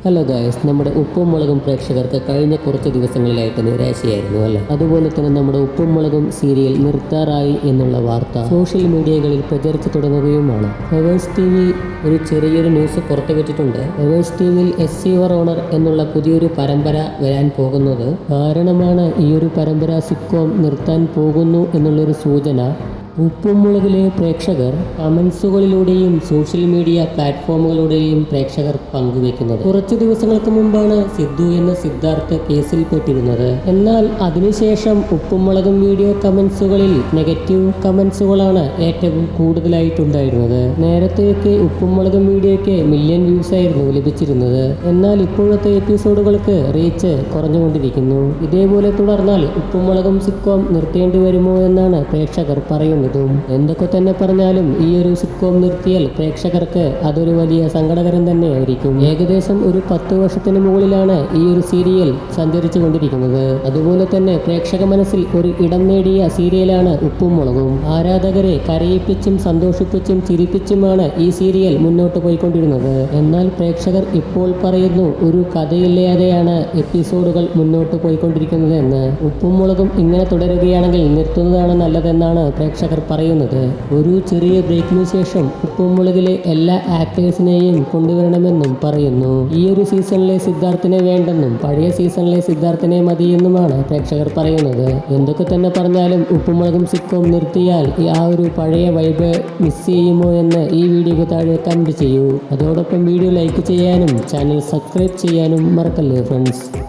Hello guys നമ്മുടെ ഉപ്പും മുളകും പ്രേക്ഷകർക്ക് കഴിഞ്ഞ കുറച്ച് ദിവസങ്ങളിലായിട്ട് നിരാശയായിരുന്നു അല്ലേ? അതുപോലെ തന്നെ നമ്മുടെ ഉപ്പും മുളകും സീരിയൽ നിർത്താറായി എന്നുള്ള വാർത്ത സോഷ്യൽ മീഡിയകളിൽ പ്രചരിച്ചു തുടങ്ങുകയുമാണ്. ഫ്ലവേഴ്സ് ടി വി ഒരു ചെറിയൊരു ന്യൂസ് പുറത്തുവിട്ടിട്ടുണ്ട് ഫ്ലവേഴ്സ് ടി വിയിൽ എസ് സി ഓർ ഓണർ എന്നുള്ള പുതിയൊരു പരമ്പര വരാൻ പോകുന്നത് കാരണമാണ് ഈ ഒരു പരമ്പര സിക്കോം നിർത്താൻ പോകുന്നു എന്നുള്ളൊരു സൂചന ഉപ്പും മുളകിലെ പ്രേക്ഷകർ കമൻസുകളിലൂടെയും സോഷ്യൽ മീഡിയ പ്ലാറ്റ്ഫോമുകളിലൂടെയും പ്രേക്ഷകർ പങ്കുവെക്കുന്നത് കുറച്ചു ദിവസങ്ങൾക്ക് മുമ്പാണ് സിദ്ധു എന്ന സിദ്ധാർത്ഥ കേസിൽപ്പെട്ടിരുന്നത് എന്നാൽ അതിനുശേഷം ഉപ്പുമുളകും വീഡിയോ കമൻസുകളിൽ നെഗറ്റീവ് കമൻസുകളാണ് ഏറ്റവും കൂടുതലായിട്ടുണ്ടായിരുന്നത്. നേരത്തെയൊക്കെ ഉപ്പുമുളകും വീഡിയോയ്ക്ക് മില്യൺ വ്യൂസ് ആയിരുന്നു ലഭിച്ചിരുന്നത്. എന്നാൽ ഇപ്പോഴത്തെ എപ്പിസോഡുകൾക്ക് റീച്ച് കുറഞ്ഞുകൊണ്ടിരിക്കുന്നു. ഇതേപോലെ തുടർന്നാൽ ഉപ്പുമുളകും സിക്കോം നിർത്തേണ്ടി വരുമോ എന്നാണ് പ്രേക്ഷകർ പറയുന്നതും. എന്തൊക്കെ തന്നെ പറഞ്ഞാലും ഈ ഒരു സിക്കോം നിർത്തിയാൽ പ്രേക്ഷകർക്ക് അതൊരു വലിയ സങ്കടകരം തന്നെയായിരിക്കും ഏകദേശം ഒരു പത്ത് വർഷത്തിന് മുകളിലാണ് ഈ ഒരു സീരിയൽ സഞ്ചരിച്ചു കൊണ്ടിരിക്കുന്നത് അതുപോലെ തന്നെ പ്രേക്ഷക മനസ്സിൽ ഒരു ഇടം നേടിയ സീരിയലാണ് ഉപ്പും മുളകും. ആരാധകരെ കരയിപ്പിച്ചും സന്തോഷിപ്പിച്ചും ചിരിപ്പിച്ചുമാണ് ഈ സീരിയൽ മുന്നോട്ട് പോയിക്കൊണ്ടിരുന്നത്. എന്നാൽ പ്രേക്ഷകർ ഇപ്പോൾ പറയുന്നു ഒരു കഥയില്ലാതെയാണ് എപ്പിസോഡുകൾ മുന്നോട്ട് പോയിക്കൊണ്ടിരിക്കുന്നത് എന്ന് ഉപ്പും മുളകും ഇങ്ങനെ തുടരുകയാണെങ്കിൽ നിർത്തുന്നതാണ് നല്ലതെന്നാണ് പ്രേക്ഷകർ പറയുന്നത് ഒരു ചെറിയ ബ്രേക്കിന് ശേഷം ഉപ്പുമുളകിലെ എല്ലാ ആക്ടേഴ്സിനെയും കൊണ്ടുവരണമെന്നും പറയുന്നു. ഈ ഒരു സീസണിലെ സിദ്ധാർത്ഥിനെ വേണ്ടെന്നും പഴയ സീസണിലെ സിദ്ധാർത്ഥിനെ മതിയെന്നുമാണ് പ്രേക്ഷകർ പറയുന്നത്. എന്തൊക്കെ തന്നെ പറഞ്ഞാലും ഉപ്പുമുളകും സിക്കും നിർത്തിയാൽ ആ ഒരു പഴയ വൈബ് മിസ് ചെയ്യുമോ എന്ന് ഈ വീഡിയോക്ക് താഴെ കമന്റ് ചെയ്യൂ. അതോടൊപ്പം വീഡിയോ ലൈക്ക് ചെയ്യാനും ചാനൽ സബ്സ്ക്രൈബ് ചെയ്യാനും മറക്കല്ലേ ഫ്രണ്ട്സ്